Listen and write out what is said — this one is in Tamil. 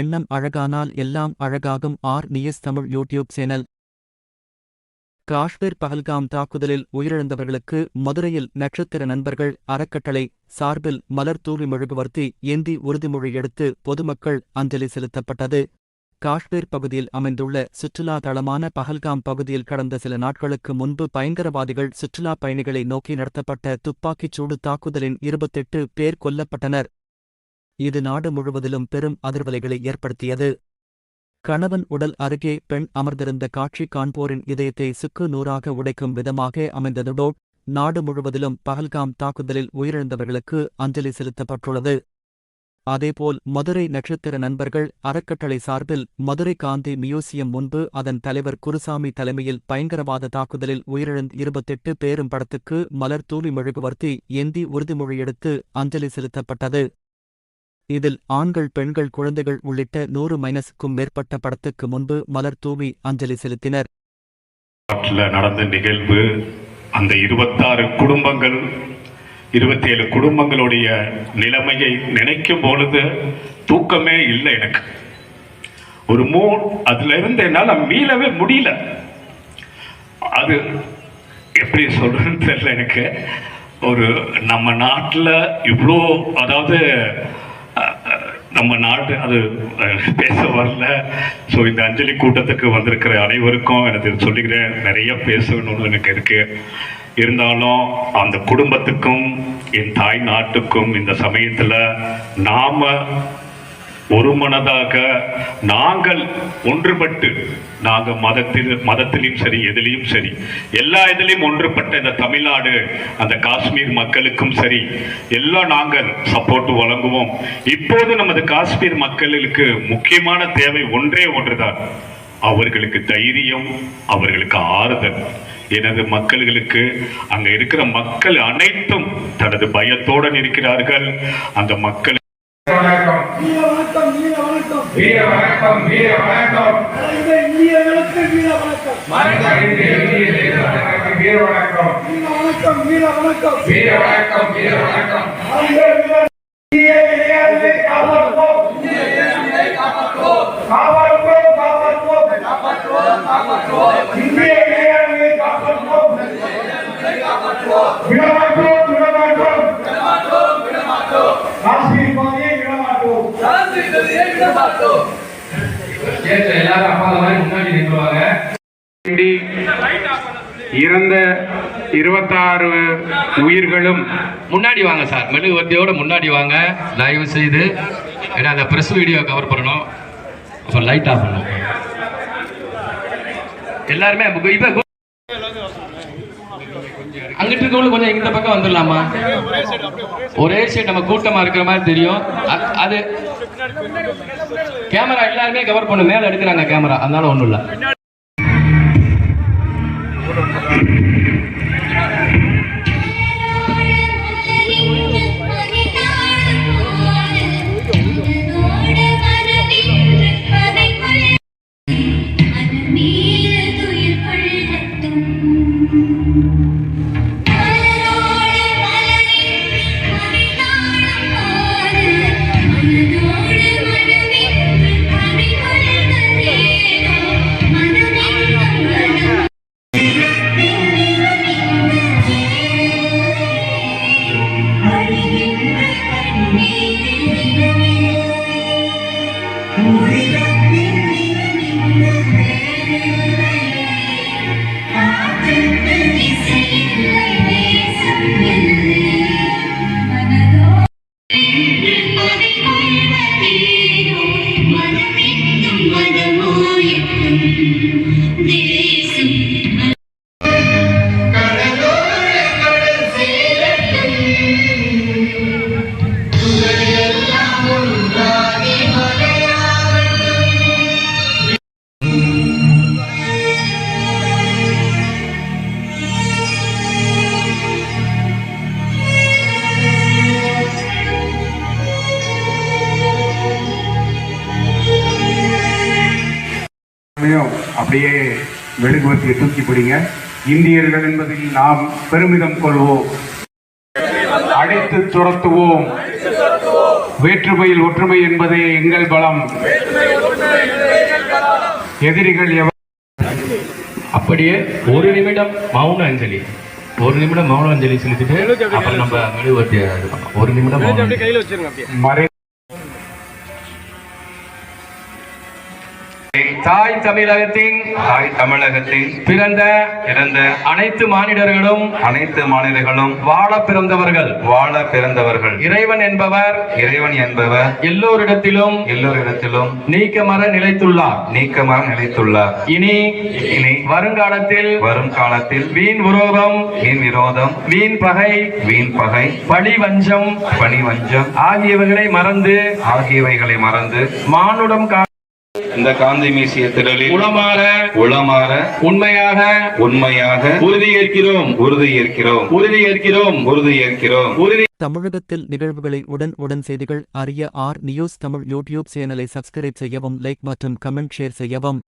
எண்ணம் அழகானால் எல்லாம் அழகாகும். R. News Tamil YouTube channel. Kashmir Pahalgam தாக்குதலில் உயிரிழந்தவர்களுக்கு மதுரையில் நட்சத்திர நண்பர்கள் அறக்கட்டளை சார்பில் மலர் தூவி மெழுகுவர்த்தி ஏந்தி உறுதிமொழி எடுத்து பொதுமக்கள் அஞ்சலி செலுத்தப்பட்டது. காஷ்மீர் பகுதியில் அமைந்துள்ள சுற்றுலா தளமான பஹல்காம் பகுதியில் கடந்த சில நாட்களுக்கு முன்பு பயங்கரவாதிகள் சுற்றுலாப் பயணிகளை நோக்கி நடத்தப்பட்ட துப்பாக்கிச் சூடு தாக்குதலின் இருபத்தெட்டு பேர் கொல்லப்பட்டனர். இது நாடு முழுவதிலும் பெரும் அதிர்வலைகளை ஏற்படுத்தியது. கணவன் உடல் அருகே பெண் அமர்ந்திருந்த காட்சி காண்போரின் இதயத்தை சுக்கு நூறாக உடைக்கும் விதமாக அமைந்ததுடோ நாடு முழுவதிலும் பகல்காம் தாக்குதலில் உயிரிழந்தவர்களுக்கு அஞ்சலி செலுத்தப்பட்டுள்ளது. அதேபோல் மதுரை நட்சத்திர நண்பர்கள் அறக்கட்டளை சார்பில் மதுரை காந்தி மியூசியம் முன்பு அதன் தலைவர் குருசாமி தலைமையில் பயங்கரவாத தாக்குதலில் உயிரிழந்த இருபத்தெட்டு பேரும் படத்துக்கு மலர் தூவி மெழுகுவர்த்தி ஏந்தி உறுதிமொழி எடுத்து அஞ்சலி செலுத்தப்பட்டது. இதில் ஆண்கள் பெண்கள் குழந்தைகள் உள்ளிட்ட நூறு மைனஸுக்கும் மேற்பட்ட படத்துக்கு முன்பு மலர் தூவி அஞ்சலி செலுத்தினர். நடந்த நிகழ்வு அந்த இருபத்தாறு குடும்பங்கள் இருபத்தேழு குடும்பங்களுடைய நிலைமையை நினைக்கும் பொழுது தூக்கமே இல்லை எனக்கு. ஒரு மூ அதுல இருந்து என்னால் மீளவே முடியல. அது எப்படி சொல்றதுன்னு தெரியல எனக்கு. ஒரு நம்ம நாட்டில் இவ்வளோ அதாவது நம்ம நாட்டு அது பேச வரல. ஸோ இந்த அஞ்சலி கூட்டத்துக்கு வந்திருக்கிற அனைவருக்கும் எனக்கு சொல்லிக்கிறேன். நிறைய பேசணும்னு எனக்கு இருக்கு. இருந்தாலும் அந்த குடும்பத்துக்கும் என் தாய் நாட்டுக்கும் இந்த சமயத்தில் நாம ஒரு மனதாக நாங்கள் ஒன்றுபட்டு நாங்க மதத்தில் மதத்திலையும் சரி எதிலையும் சரி எல்லா இதிலையும் ஒன்றுபட்ட இந்த தமிழ்நாடு அந்த காஷ்மீர் மக்களுக்கும் சரி எல்லாம் நாங்கள் சப்போர்ட் வழங்குவோம். இப்போது நமது காஷ்மீர் மக்களுக்கு முக்கியமான தேவை ஒன்றே ஒன்றுதான். அவர்களுக்கு தைரியம் அவர்களுக்கு ஆறுதல். எனது மக்களுக்கு அங்க இருக்கிற மக்கள் அனைத்தும் தனது பயத்தோடன் இருக்கிறார்கள். அந்த மக்கள் வணக்கம். வீர வணக்கம் வீர வணக்கம். வீர வணக்கம் வீர வணக்கம். மறைந்த இந்திய வணக்கம் வீர வணக்கம். மறைந்த இந்திய இந்திய தேச வணக்கம் வீர வணக்கம். வீர வணக்கம் வீர வணக்கம். வீர வணக்கம் வீர வணக்கம். எல்லாரும் அப்பா மாதிரி முன்னாடி நின்றுவாங்க. இறந்த இருபத்தாறு உயிர்களும் முன்னாடி வாங்க சார். மெழுகுவர்த்தியோட முன்னாடி வாங்க. தயவு செய்து ஏன்னா அந்த ப்ரெஸ் வீடியோ கவர் பண்ணணும். அப்போ லைட் ஆஃப் பண்ணணும் எல்லாருமே இப்போ அங்கிட்டு இருக்கவங்க கொஞ்சம் இந்த பக்கம் வந்துடலாமா? ஒரே சைடு நம்ம கூட்டமா இருக்கிற மாதிரி தெரியும். அது கேமரா எல்லாருமே கவர் பண்ணு மேல எடுக்கிறாங்க கேமரா அதனால ஒண்ணும் இல்லை. அப்படியே மெழுகுவர்த்தியை தூக்கி பிடிங்க. இந்தியர்கள் என்பதில் நாம் பெருமிதம் கொள்வோம். அழைத்து துரத்துவோம். வேற்றுமையில் ஒற்றுமை என்பதே எங்கள் பலம். எதிரிகள் அப்படியே ஒரு நிமிடம் மௌன அஞ்சலி. ஒரு நிமிடம் மௌன அஞ்சலி செலுத்திட்டு அப்புறம் நம்ம மெழுகுவர்த்தி. ஒரு நிமிடம். மறை தாய் தமிழகத்தின் தாய் தமிழகத்தில் பிறந்த பிறந்த அனைத்து மானிடர்களும் அனைத்து மாநிலங்களும் வாழ பிறந்தவர்கள். வாழ பிறந்தவர்கள். இறைவன் என்பவர் இறைவன் என்பவர் எல்லோரிடத்திலும் எல்லோரிடத்திலும் நீக்கமர நிலைத்துள்ளார். நீக்கமாக நிலைத்துள்ளார். இனி இனி வருங்காலத்தில் வரும் காலத்தில் வீண் விரோதம் வீண் விரோதம் வீண் பகை வீண் பகை பழி வஞ்சம் பணிவஞ்சம் ஆகியவைகளை மறந்து ஆகியவைகளை மறந்து மானுடம் கா- இந்த காந்தி மீசிய திடலில் உளமாற உளமாற உண்மையாக உண்மையாக உறுதியேற்கிறோம் உறுதியேற்கிறோம் உறுதியேற்கிறோம் உறுதியேற்கிறோம் உறுதி தமிழகத்தில் நிகழ்வுகளை உடன் உடன் செய்திகள் அறிய ஆர் நியூஸ் தமிழ் யூடியூப் சேனலை சப்ஸ்கிரைப் செய்யவும் லைக் மற்றும் கமெண்ட் ஷேர் செய்யவும்.